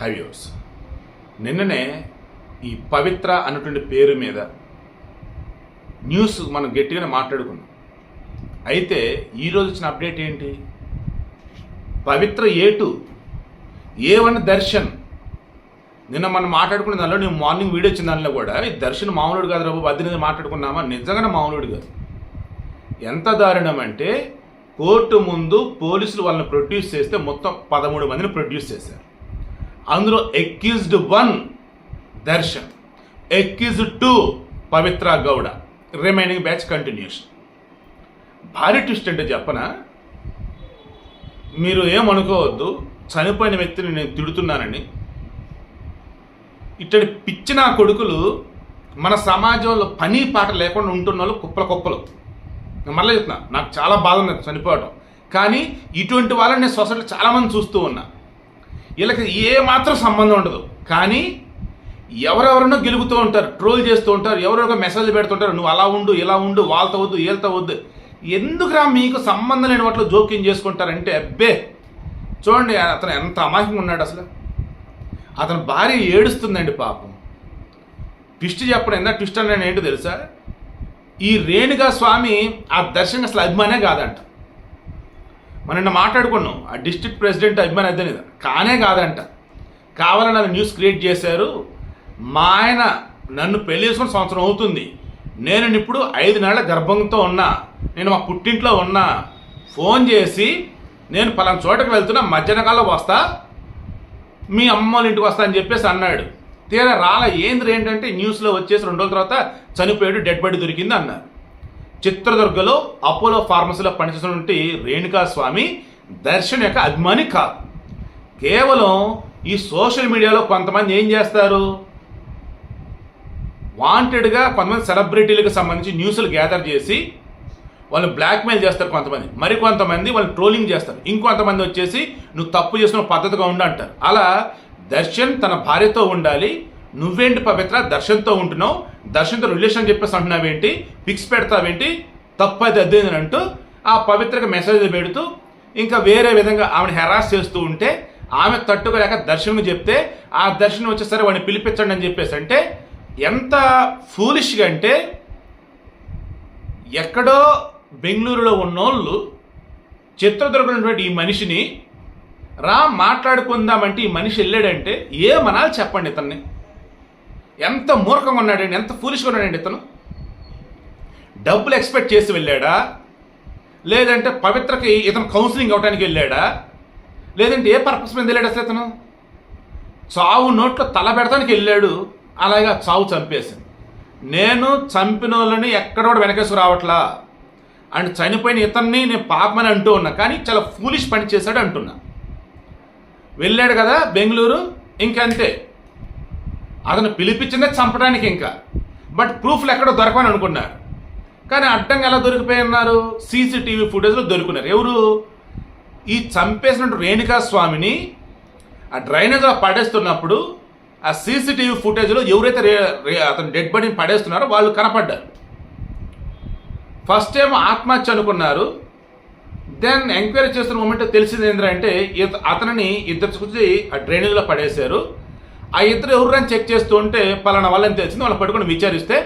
హైవ్యూస్. నిన్ననే ఈ పవిత్ర అన్నటువంటి పేరు మీద న్యూస్ మనం గట్టిగానే మాట్లాడుకున్నాం. అయితే ఈరోజు వచ్చిన అప్డేట్ ఏంటి? పవిత్ర ఏటు ఏ వన్ దర్శన్. నిన్న మనం మాట్లాడుకున్న దానిలో నేను మార్నింగ్ వీడియో వచ్చిన దానిలో కూడా ఈ దర్శన్ మామూలుడు కాదు రాబు పద్దెనిమిది మాట్లాడుకున్నామా? నిజంగానే మామూలుడు కాదు. ఎంత దారుణం అంటే కోర్టు ముందు పోలీసులు వాళ్ళని ప్రొడ్యూస్ చేస్తే మొత్తం పదమూడు మందిని ప్రొడ్యూస్ చేశారు. అందులో accused one Darshan accused two Pavithra Gowda. Remaining batch continuation భారీ ట్విస్ట్ అంటే చెప్పనా? మీరు ఏమనుకోవద్దు చనిపోయిన వ్యక్తిని నేను తిడుతున్నానని. ఇట్టడి పిచ్చిన కొడుకులు మన సమాజంలో పని పాట లేకుండా ఉంటున్న వాళ్ళు కుప్పల కుప్పలు. నేను మళ్ళీ చెప్తున్నా నాకు చాలా బాధ ఉంది చనిపోవడం కానీ ఇటువంటి వాళ్ళని నేను సొసైటీలో చాలామంది చూస్తూ ఉన్నా. వీళ్ళకి ఏ మాత్రం సంబంధం ఉండదు. కానీ ఎవరెవరినో గెలుగుతూ ఉంటారు ట్రోల్ చేస్తూ ఉంటారు ఎవరెవరో మెసేజ్ పెడుతుంటారు నువ్వు అలా ఉండు ఇలా ఉండు వాళ్ళతో వద్దు వీళ్ళతో వద్దు. ఎందుకురా మీకు సంబంధం లేని వాటిలో జోక్యం చేసుకుంటారంటే అబ్బే! చూడండి అతను ఎంత అమాయకంగా ఉన్నాడు అసలు. అతని భార్య ఏడుస్తుందండి పాపం. ట్విస్ట్ చెప్పడం ఎంత ట్విస్ట్ అన్నాడు ఏంటో తెలుసా? ఈ రేణుగా స్వామి ఆ దర్శనం అసలు అభిమానే కాదంట. మనం నిన్న మాట్లాడుకున్నాం. ఆ డిస్ట్రిక్ట్ ప్రెసిడెంట్ అభిమాని అదే కానే కాదంట. కావాలని అది న్యూస్ క్రియేట్ చేశారు. మా ఆయన నన్ను పెళ్ళి చేసుకుని సంవత్సరం అవుతుంది. నేను ఇప్పుడు ఐదు నెలల గర్భంతో ఉన్నా. నేను మా పుట్టింట్లో ఉన్నా. ఫోన్ చేసి నేను పలానా చోటకి వెళ్తున్నా మధ్యాహ్నకాలం వస్తా. మీ అమ్మ వాళ్ళ ఇంటికి వస్తా అని చెప్పేసి అన్నాడు. తీరా రాల ఏంది ఏంటంటే న్యూస్లో వచ్చేసి రెండు రోజుల తర్వాత చనిపోయాడు డెడ్ బాడీ దొరికింది అన్నారు. చిత్రదుర్గలో అపోలో ఫార్మసీలో పనిచేస్తున్నటువంటి రేణుకా స్వామి దర్శన్ యొక్క అభిమాని కాదు. కేవలం ఈ సోషల్ మీడియాలో కొంతమంది ఏం చేస్తారు? వాంటెడ్గా కొంతమంది సెలబ్రిటీలకు సంబంధించి న్యూస్లు గ్యాదర్ చేసి వాళ్ళు బ్లాక్మెయిల్ చేస్తారు కొంతమంది. మరి కొంతమంది వాళ్ళు ట్రోలింగ్ చేస్తారు. ఇంకొంతమంది వచ్చేసి నువ్వు తప్పు చేసిన పద్ధతిగా ఉండు అంటారు. అలా దర్శన్ తన భార్యతో ఉండాలి. నువ్వేంటి పవిత్ర? దర్శన్తో ఉంటున్నావు. దర్శన్తో రిలేషన్ చెప్పేసి అంటున్నావేంటి? పిక్స్ పెడతావేంటి? తప్పది అది అని అంటూ ఆ పవిత్రకి మెసేజ్ పెడుతూ ఇంకా వేరే విధంగా ఆమెను హెరాస్ చేస్తూ ఉంటే ఆమె తట్టుకోలేక దర్శనం చెప్తే ఆ దర్శనం వచ్చేసరి వాడిని పిలిపించండి అని చెప్పేసి అంటే ఎంత ఫూలిష్గా అంటే ఎక్కడో బెంగళూరులో ఉన్నోళ్ళు చిత్రదుర్గంలో ఈ మనిషిని రా మాట్లాడుకుందామంటే ఈ మనిషి వెళ్ళాడంటే ఏమనాలి చెప్పండి ఇతన్ని. ఎంత మూర్ఖంగా ఉన్నాడండి ఎంత ఫూలిష్గా ఉన్నాడండి ఇతను? డబ్బులు ఎక్స్పెక్ట్ చేసి వెళ్ళాడా? లేదంటే పవిత్రకి ఇతను కౌన్సిలింగ్ అవడానికి వెళ్ళాడా? లేదంటే ఏ పర్పస్ మీద వెళ్ళాడు అసలు ఇతను? చావు నోట్లో తల పెడతానికి వెళ్ళాడు అలాగే చావు చంపేసింది. నేను చంపిన వాళ్ళని ఎక్కడ కూడా రావట్లా? అండ్ చనిపోయిన ఇతన్ని నేను పాపమని అంటూ ఉన్నా కానీ చాలా ఫూలిష్ పని చేశాడు అంటున్నా. వెళ్ళాడు కదా బెంగళూరు ఇంకంతే. అతను పిలిపించిందే చంపడానికి ఇంకా. బట్ ప్రూఫ్లు ఎక్కడో దొరకమని అనుకున్నారు. కానీ అడ్డంగా ఎలా దొరికిపోయినారు? సీసీటీవీ ఫుటేజ్లో దొరుకున్నారు. ఎవరు? ఈ చంపేసినట్టు రేణుకా స్వామిని ఆ డ్రైనేజ్లో పడేస్తున్నప్పుడు ఆ సీసీటీవీ ఫుటేజ్లో ఎవరైతే రే రే- అతను డెడ్ బాడీని పడేస్తున్నారో వాళ్ళు కనపడ్డారు. ఫస్ట్ ఏమో ఆత్మహత్య అనుకున్నారు. దెన్ ఎంక్వైరీ చేస్తున్న మూమెంట్ తెలిసింది ఏంటంటే అతనిని ఇద్దరు చూసి ఆ డ్రైనేజ్లో పడేశారు. ఆ ఇద్దరు ఎవరైనా చెక్ చేస్తూ ఉంటే పలానా వాళ్ళని తెలిసింది వాళ్ళు పట్టుకొని విచారిస్తే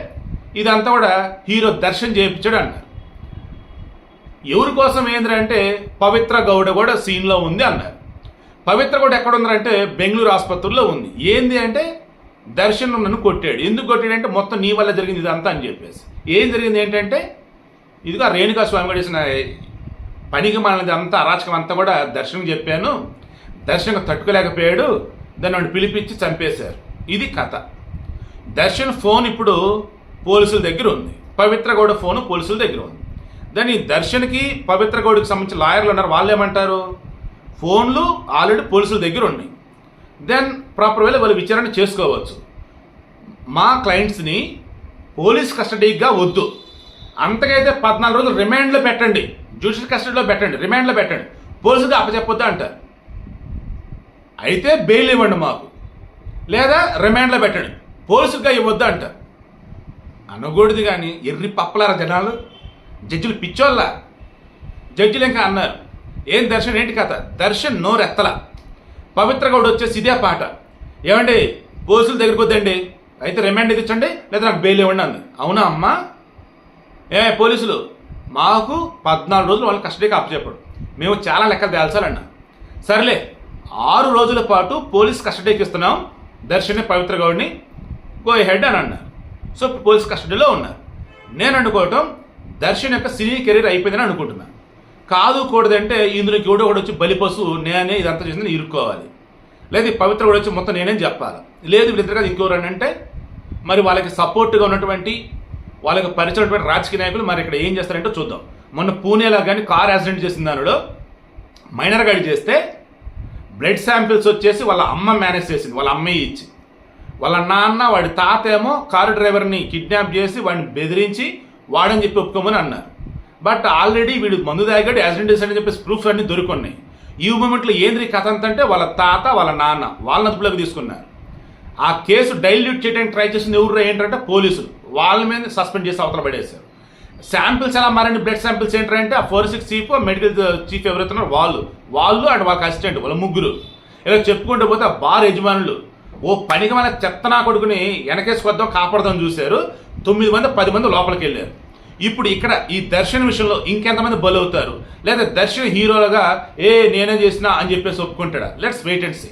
ఇదంతా కూడా హీరో దర్శన్ చేయించాడు అన్నారు. ఎవరి కోసం ఏంటంటే పవిత్ర గౌడ కూడా సీన్లో ఉంది అన్నారు. పవిత్ర గౌడ ఎక్కడ ఉందంటే బెంగళూరు ఆసుపత్రిలో ఉంది. ఏంది అంటే దర్శన్ నన్ను కొట్టాడు. ఎందుకు కొట్టాడంటే మొత్తం నీ వల్ల జరిగింది ఇదంతా అని చెప్పేసి. ఏం జరిగింది ఏంటంటే ఇదిగా రేణుకా స్వామి కూడా చేసిన పనికి మనది అంతా అరాచకం అంతా కూడా దర్శనం చెప్పాను. దర్శనం తట్టుకోలేకపోయాడు. దాన్ని వాడిని పిలిపించి చంపేశారు. ఇది కథ. దర్శన్ ఫోన్ ఇప్పుడు పోలీసుల దగ్గర ఉంది. పవిత్ర గౌడ ఫోన్ పోలీసుల దగ్గర ఉంది. దాన్ని దర్శన్కి పవిత్ర గౌడకి సంబంధించిన లాయర్లు ఉన్నారు. వాళ్ళు ఏమంటారు? ఫోన్లు ఆల్రెడీ పోలీసుల దగ్గర ఉన్నాయి. దెన్ ప్రాపర్ వేలో వాళ్ళు విచారణ చేసుకోవచ్చు. మా క్లయింట్స్ని పోలీస్ కస్టడీగా వద్దు. అంతకైతే పద్నాలుగు రోజులు రిమాండ్లో పెట్టండి. జ్యుడిషియల్ కస్టడీలో పెట్టండి. రిమాండ్లో పెట్టండి. పోలీసుగా అప్పచెప్పొద్దు అంటారు. అయితే బెయిల్ ఇవ్వండి మాకు. లేదా రిమాండ్లో పెట్టండి. పోలీసులుగా ఇవ్వద్దు అంటారు అనకూడదు కానీ ఎర్రి పప్పలారా జనాలు? జడ్జిలు పిచ్చోళ్ళ? జడ్జిలు ఇంకా అన్నారు. ఏం దర్శన్ ఏంటి కథ? దర్శన్ నోరెత్తల. పవిత్ర గౌడ్ వచ్చేసి ఇదే పాట. ఏమండి పోలీసుల దగ్గరికి వద్దండి. అయితే రిమాండ్ ఇచ్చండి లేదా నాకు బెయిల్ ఇవ్వండి అంది. అవునా అమ్మా? ఏ పోలీసులు మాకు పద్నాలుగు రోజులు వాళ్ళు కస్టడీకి అప్పచెప్పాడు మేము చాలా లెక్కలు తేల్చాలన్నా. సర్లే ఆరు రోజుల పాటు పోలీస్ కస్టడీకి ఇస్తున్నాం. దర్శని పవిత్ర గౌడ్ని. గో హెడ్ అని అన్నారు. సో పోలీస్ కస్టడీలో ఉన్నారు. నేను అనుకోవటం దర్శన్ యొక్క సినీ కెరీర్ అయిపోయిందని అనుకుంటున్నాను కాదు కూడదంటే ఇందులో ఎవడో కూడా వచ్చి బలిపసు నేనే ఇదంతా చేసిందని ఇరుక్కోవాలి. లేదు పవిత్ర కూడా వచ్చి మొత్తం నేనేం చెప్పాలి? లేదు వీళ్ళిద్దరు కాదు ఇంకోరు అంటే మరి వాళ్ళకి సపోర్ట్గా ఉన్నటువంటి వాళ్ళకి పరిచయం రాజకీయ నాయకులు మరి ఇక్కడ ఏం చేస్తారంటే చూద్దాం. మొన్న పూణేలో కానీ కార్ యాక్సిడెంట్ చేసిన దానిలో మైనర్ గాడి చేస్తే బ్లడ్ శాంపిల్స్ వచ్చేసి వాళ్ళ అమ్మ మేనేజ్ చేసింది వాళ్ళ అమ్మాయి ఇచ్చి. వాళ్ళ నాన్న వాడి తాత ఏమో కారు డ్రైవర్ని కిడ్నాప్ చేసి వాడిని బెదిరించి వాడని చెప్పి ఒప్పుకోమని అన్నారు. బట్ ఆల్రెడీ వీడు మందు తాగాడు యాక్సిడెంట్ చేశాడని చెప్పేసి ప్రూఫ్స్ అన్ని దొరుకున్నాయి. ఈ మూమెంట్లో ఏంది కథ అంతంటే వాళ్ళ తాత వాళ్ళ నాన్న వాళ్ళని అదుపులోకి తీసుకున్నారు. ఆ కేసు డైల్యూట్ చేయడానికి ట్రై చేసింది ఎవరు ఏంటంటే పోలీసులు. వాళ్ళ మీద సస్పెండ్ చేసి అవతల పడేశారు. శాంపిల్స్ ఎలా మారండి? బ్లడ్ శాంపిల్స్ ఏంటంటే ఆ four six chief medical chief ఎవరైతే వాళ్ళు. వాళ్ళు అండ్ వాళ్ళకి అసిస్టెంట్ వాళ్ళ ముగ్గురు. ఇలా చెప్పుకుంటూ పోతే ఆ బార్ యజమానులు ఓ పనికి మన చెత్తనా కొడుకుని వెనకేసుకొద్దాం కాపాడదాం చూశారు. తొమ్మిది మంది పది మంది లోపలికి వెళ్ళారు. ఇప్పుడు ఇక్కడ ఈ దర్శన్ విషయంలో ఇంకెంతమంది బలవుతారు? లేదా దర్శన్ హీరోలుగా ఏ నేనే చేసినా అని చెప్పేసి ఒప్పుకుంటాడా? Let's wait and see.